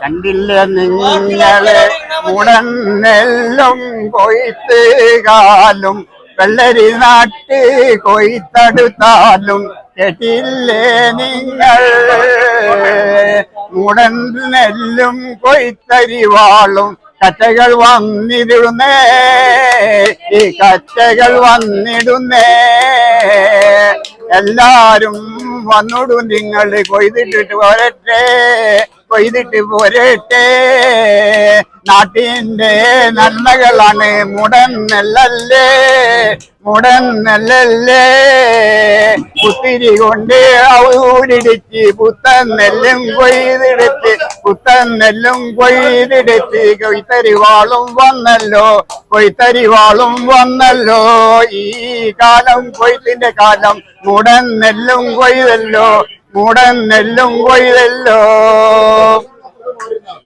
കണ്ടില്ല നിങ്ങളെ ഉടനെല്ലും കൊയ്ത്ത് കാലും വെള്ളരി നാട്ട് കൊയ്ത്തടുത്താലും കേട്ടില്ലേ നിങ്ങൾ? മുടന്നെല്ലും കൊയ്ത്തരിവാളും കറ്റകൾ വന്നിടുന്നേ ഈ കറ്റകൾ വന്നിടുന്നേ. എല്ലാരും വന്നോടു നിങ്ങൾ കൊയ്തിട്ടിട്ട് പോരട്ടെ കൊയ്തിട്ട് പോരട്ടെ. നാട്ടിന്റെ നന്മകളാണ് മുടൻ നെല്ലല്ലേ മുടൻ നെല്ലല്ലേ. കുത്തിരി കൊണ്ട് ഊരിടിച്ച് പുത്തൻ നെല്ലും കൊയ്തെടുത്ത് പുത്തൻ നെല്ലും കൊയ്തെടുത്ത് കൊയ്ത്തരിവാളും വന്നല്ലോ കൊയ്ത്തരിവാളും വന്നല്ലോ. ഈ കാലം കൊയ്ത്തിന്റെ കാലം മുടൻ നെല്ലും കൊയ്തല്ലോ മുടൻ നെല്ലും കൊയ്തല്ലോ.